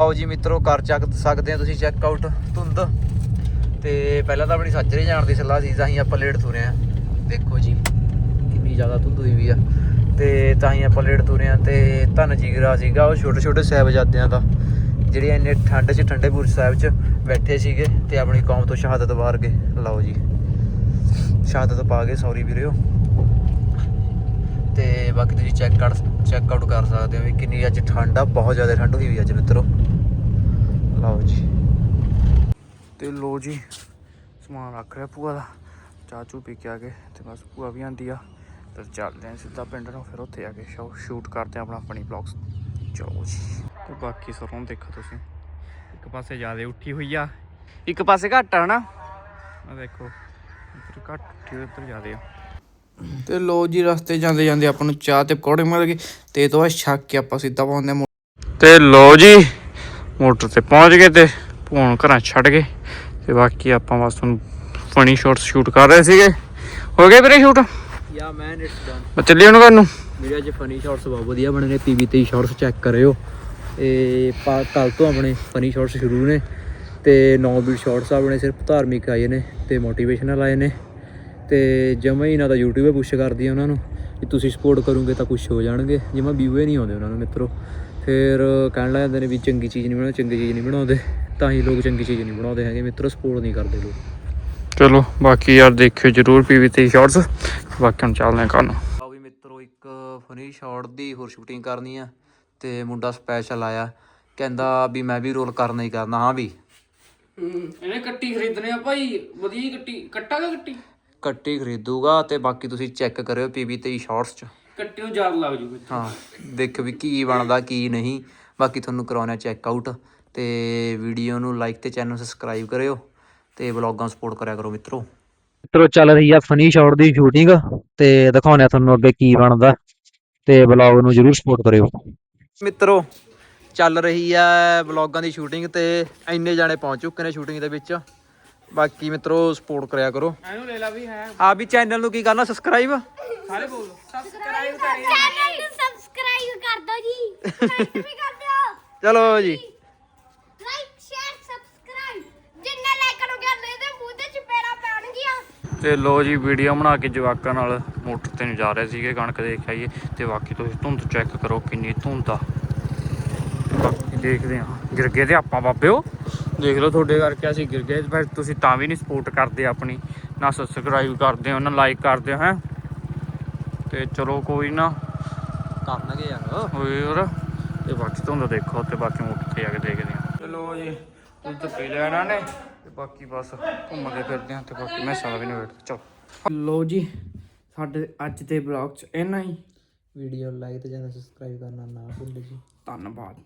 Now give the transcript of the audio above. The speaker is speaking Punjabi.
ਆਓ ਜੀ ਮਿੱਤਰੋ ਕਰ ਚੱਕ ਸਕਦੇ ਆ ਤੁਸੀਂ ਚੈੱਕ ਆਊਟ ਧੁੰਦ। ਤੇ ਪਹਿਲਾਂ ਤਾਂ ਆਪਣੀ ਸੱਜਰੇ ਜਾਣ ਦੀ ਸਲਾਹ ਸੀ, ਤਾਂ ਹੀ ਆਪਾਂ ਲੇਟ ਤੁਰੇ ਆ। ਦੇਖੋ ਜੀ, ਕਿੰਨੀ ਜ਼ਿਆਦਾ ਧੁੰਦ ਹੋਈ ਵੀ ਆ। ਤੇ ਤਾਂ ਹੀ ਆਪਾਂ ਲੇਟ ਤੁਰੇ ਆ ਤੇ ਧੰਨ ਜੀਗਰਾ ਸੀਗਾ, ਉਹ ਛੋਟੇ ਛੋਟੇ ਸਾਹਿਬਜ਼ਾਦਿਆਂ ਦਾ। ਜਿਹੜੇ ਇੰਨੇ ਠੰਡ 'ਚ, ਠੰਡੇ ਬੁਰਜ ਸਾਹਿਬ 'ਚ ਬੈਠੇ ਸੀਗੇ ਤੇ ਆਪਣੀ ਕੌਮ ਤੋਂ ਸ਼ਹਾਦਤ ਵਾਰ ਗਏ। ਲਓ ਜੀ। ਸ਼ਹਾਦਤ ਪਾ ਗਏ ਸੌਰੀ ਵੀਰਿਓ। ਤੇ ਬਾਕੀ ਤੁਸੀਂ ਚੈੱਕ ਕਰ ਚੈੱਕ ਆਊਟ ਕਰ ਸਕਦੇ ਹੋ ਵੀ ਕਿੰਨੀ ਅੱਜ ਠੰਡ ਆ, ਬਹੁਤ ਜ਼ਿਆਦਾ ਠੰਡ ਹੋਈ ਵੀ ਅੱਜ ਮਿੱਤਰੋ। ਲਓ ਜੀ। ਤੇ ਲੋ ਜੀ, ਸਮਾਨ ਰੱਖ ਰਿਹਾ ਭੂਆ ਦਾ। ਚਾਚੂ ਪੀ ਕੇ ਆ ਗਏ ਤੇ ਬਸ ਭੂਆ ਵੀ ਆਂਦੀ ਆ। ਤੇ ਚੱਲਦੇ ਆ ਸਿੱਧਾ ਪਿੰਡ ਨੂੰ, ਫਿਰ ਉੱਥੇ ਆ ਕੇ ਸ਼ੂਟ ਕਰਦੇ ਆ ਆਪਣਾ ਆਪਣੀ ਬਲੌਗਸ ਚਲੋ ਜੀ। ਤੇ ਬਾਕੀ ਸਰੋਂ ਦੇਖੋ ਤੁਸੀਂ। ਇੱਕ ਪਾਸੇ ਜ਼ਿਆਦਾ ਉੱਠੀ ਹੋਈ ਆ। ਇੱਕ ਪਾਸੇ ਘੱਟ ਆ ਹਨਾ? ਆ ਦੇਖੋ ਇੱਧਰ ਘੱਟ ਉੱਠੀ ਹੋਈ ਉੱਧਰ ਜ਼ਿਆਦਾ ਆ। ਤੇ ਲੋ ਜੀ ਰਸਤੇ ਜਾਂਦੇ ਜਾਂਦੇ ਆਪਾਂ ਨੂੰ ਚਾਹ ਤੇ ਪਕੌੜੇ ਮਿਲ ਗਏ। ਤੇ ਤੋਂ ਬਾਅਦ ਛੱਕ ਕੇ ਆਪਾਂ ਸਿੱਧਾ ਪਹੁੰਚਦੇ ਹਾਂ ਤੇ ਲੋ ਜੀ ਮੋਟਰ ਤੇ ਪਹੁੰਚ ਗਏ ਤੇ ਭੂਣ ਘਰਾਂ ਛੱਡ ਗਏ। ਤੇ ਬਾਕੀ ਆਪਾਂ ਬਸ ਹੁਣ ਫਨੀ ਸ਼ਾਟਸ ਸ਼ੂਟ ਕਰ ਰਹੇ ਸੀਗੇ। ਹੋ ਗਏ ਵੀਰੇ ਸ਼ੂਟ ਯਾ ਮੈਨ ਇਟਸ ਡਨ ਮੈਂ ਚੱਲੀ ਉਹਨੂੰ ਕਰਨ ਨੂੰ। ਮੇਰੇ ਅੱਜ ਫਨੀ ਸ਼ਾਟਸ ਬਹੁਤ ਵਧੀਆ ਬਣੇ ਨੇ। ਪੀਵੀ ਤੇ ਸ਼ਾਟਸ ਚੈੱਕ ਕਰਿਓ। ਇਹ ਕੱਲ ਤੋਂ ਆਪਣੇ ਫਨੀ ਸ਼ਾਟਸ ਸ਼ੁਰੂ ਨੇ ਤੇ 9 ਬੀਟ ਸ਼ਾਟਸ ਆਪਣੇ ਸਿਰਫ ਧਾਰਮਿਕ ਆਏ ਨੇ ਤੇ ਮੋਟੀਵੇਸ਼ਨਲ ਆਏ ਨੇ ਤੇ ਜਮਾ ਹੀ ਇਹਨਾਂ ਦਾ YouTube ਪੁਸ਼ ਕਰਦੀ ਆ ਉਹਨਾਂ ਨੂੰ ਕਿ ਤੁਸੀਂ ਸਪੋਰਟ ਕਰੋਗੇ ਤਾਂ ਕੁਝ ਹੋ ਜਾਣਗੇ। ਜਮਾ ਵਿਊ ਹੀ ਨਹੀਂ ਆਉਂਦੇ ਉਹਨਾਂ ਨੂੰ ਮਿੱਤਰੋ। ਫਿਰ ਕਹਿਣ ਲੱਗ ਜਾਂਦੇ ਨੇ ਵੀ ਚੰਗੀ ਚੀਜ਼ ਨਹੀਂ ਬਣਾਉਂਦੇ ਚੰਗੀ ਚੀਜ਼ ਨਹੀਂ ਬਣਾਉਂਦੇ ਤਾਂ ਹੀ ਲੋਕ ਚੰਗੀ ਚੀਜ਼ ਨਹੀਂ ਬਣਾਉਂਦੇ ਹੈਗੇ। ਮਿੱਤਰੋ ਸਪੋਰਟ ਨਹੀਂ ਕਰਦੇ ਲੋਕ। ਚਲੋ ਬਾਕੀ ਯਾਰ ਦੇਖਿਓ ਜਰੂਰ ਪੀਵੀ ਤੇ ਸ਼ਾਟਸ ਬਾਕੀ ਹੁਣ ਚੱਲਦੇ ਹਾਂ ਕਰਨ ਆ ਵੀ ਮਿੱਤਰੋ ਇੱਕ ਫਨੀ ਸ਼ਾਟ ਦੀ ਹੋਰ ਸ਼ੂਟਿੰਗ ਕਰਨੀ ਆ। ਤੇ ਮੁੰਡਾ ਸਪੈਸ਼ਲ ਆਇਆ। ਕਹਿੰਦਾ ਵੀ ਮੈਂ ਵੀ ਰੋਲ ਕਰਨਾ ਹੀ ਕਰਨਾ ਹਾਂ ਵੀ। ਇਹਨੇ ਕੱਟੀ ਖਰੀਦਣੇ ਆ ਭਾਈ ਵਧੀਆ ਹੀ ਕੱਟੀ। ਕੱਟਾਗਾ ਕੱਟੀ? ਕੱਟੀ ਖਰੀਦੂਗਾ ਤੇ ਬਾਕੀ ਤੁਸੀਂ ਚੈੱਕ ਕਰਿਓ ਪੀਵੀ ਤੇ ਸ਼ਾਰਟਸ ਚ। ਕੱਟੀ ਨੂੰ ਯਾਦ ਲੱਗ ਜੂਗਾ ਹਾਂ ਦੇਖੋ ਵੀ ਕੀ ਬਣਦਾ ਕੀ ਨਹੀਂ। ਬਾਕੀ ਤੁਹਾਨੂੰ ਕਰਾਉਣਾ ਚੈੱਕ ਆਊਟ ਤੇ ਵੀਡੀਓ ਨੂੰ ਲਾਈਕ ਤੇ ਚੈਨਲ ਨੂੰ ਸਬਸਕ੍ਰਾਈਬ ਕਰਿਓ ਤੇ ਵਲੌਗਾਂ ਨੂੰ ਸਪੋਰਟ ਕਰਿਆ ਕਰੋ ਮਿੱਤਰੋ। ਮਿੱਤਰੋ ਚੱਲ ਰਹੀ ਆ ਫਨੀ ਸ਼ਾਟ ਦੀ ਸ਼ੂਟਿੰਗ ਤੇ ਦਿਖਾਉਂਦੇ ਆ ਤੁਹਾਨੂੰ ਅੱਗੇ ਕੀ ਬਣਦਾ ਤੇ ਬਲੌਗ ਨੂੰ ਜਰੂਰ ਸਪੋਰਟ ਕਰਿਓ। ਮਿੱਤਰੋ ਚੱਲ ਰਹੀ ਹੈ ਵਲੌਗਾਂ ਦੀ ਸ਼ੂਟਿੰਗ ਤੇ ਇੰਨੇ ਜਾਣੇ ਪਹੁੰਚ ਚੁੱਕੇ ਨੇ ਸ਼ੂਟਿੰਗ ਦੇ ਵਿੱਚ। ਬਾਕੀ ਮਿੱਤਰੋ ਸਪੋਰਟ ਕਰਿਆ ਕਰੋ। ਇਹਨੂੰ ਲੈ ਲਾ ਵੀ ਹੈ। ਆ ਵੀ ਚੈਨਲ ਨੂੰ ਕੀ ਕਰਨਾ ਸਬਸਕ੍ਰਾਈਬ ਸਾਰੇ ਬੋਲ ਸਬਸਕ੍ਰਾਈਬ ਕਰੀ ਚੈਨਲ ਨੂੰ ਸਬਸਕ੍ਰਾਈਬ ਕਰ ਦਿਓ ਜੀ। ਕਮੈਂਟ ਵੀ ਕਰ ਦਿਓ। ਚਲੋ ਜੀ ਲਾਈਕ ਸ਼ੇਅਰ ਸਬਸਕ੍ਰਾਈਬ ਜਿੰਨਾ ਲਾਈਕ ਕਰੋਗੇ ਉਹਨੇ ਦੇ ਮੂੰਹ ਤੇ ਚਪੇੜਾ ਪੈਣਗੀਆਂ ਤੇ ਲੋ ਜੀ ਵੀਡੀਓ ਬਣਾ ਕੇ ਜਵਾਕਾਂ ਨਾਲ ਮੋਟਰ ਤੇ ਨੂੰ ਜਾ ਰਹੇ ਸੀਗੇ ਕਣਕ ਦੇਖ ਆਈਏ। ਤੇ ਬਾਕੀ ਤੁਸੀਂ ਧੁੰਦ ਚੈੱਕ ਕਰੋ ਕਿੰਨੀ ਧੁੰਦ ਆ। ਬਾਕੀ ਦੇਖਦੇ ਆ ਗਿਰ ਗਏ ਤੇ ਆਪਾਂ ਬਾਬਿਓ ਦੇਖ ਲਓ ਤੁਹਾਡੇ ਕਰਕੇ ਅਸੀਂ ਗਿਰ ਗਏ ਪਰ ਤੁਸੀਂ ਤਾਂ ਵੀ ਨਹੀਂ ਸਪੋਰਟ ਕਰਦੇ ਆਪਣੀ। ਨਾ ਸਬਸਕ੍ਰਾਈਬ ਕਰਦੇ ਹੋ ਨਾ ਲਾਈਕ ਕਰਦੇ ਹੋ ਹੈ। ਤੇ ਚਲੋ ਕੋਈ ਨਾ। ਕਰਨਗੇ ਯਾਰ। ਹੋਏ ਹੋਰ? ਤੇ ਬਾਕੀ ਧੁੰਦ ਦੇਖੋ ਤੇ ਬਾਕੀ ਮੋਟਰ ਤੇ ਆ ਕੇ ਦੇਖਦੇ ਆ ਚਲੋ ਜੀ। ਦੁੱਧ ਪੀ ਲਿਆ ਇਹਨਾਂ ਨੇ ਤੇ ਬਾਕੀ ਬਸ ਘੁੰਮਦੇ ਫਿਰਦੇ ਆ ਤੇ ਬਾਕੀ ਮੈਂ ਸਾਰਾ ਵੀ ਨਹੀਂ ਵੇਟ ਚਲੋ। ਲੋ ਜੀ ਸਾਡੇ ਅੱਜ ਦੇ ਬਲੌਗ ਚ ਇੰਨਾ ਹੀ। ਵੀਡੀਓ ਲਾਈਕ ਤੇ ਚੈਨਲ ਸਬਸਕ੍ਰਾਈਬ ਕਰਨਾ ਨਾ ਭੁੱਲ ਜੀ। ਧੰਨਵਾਦ।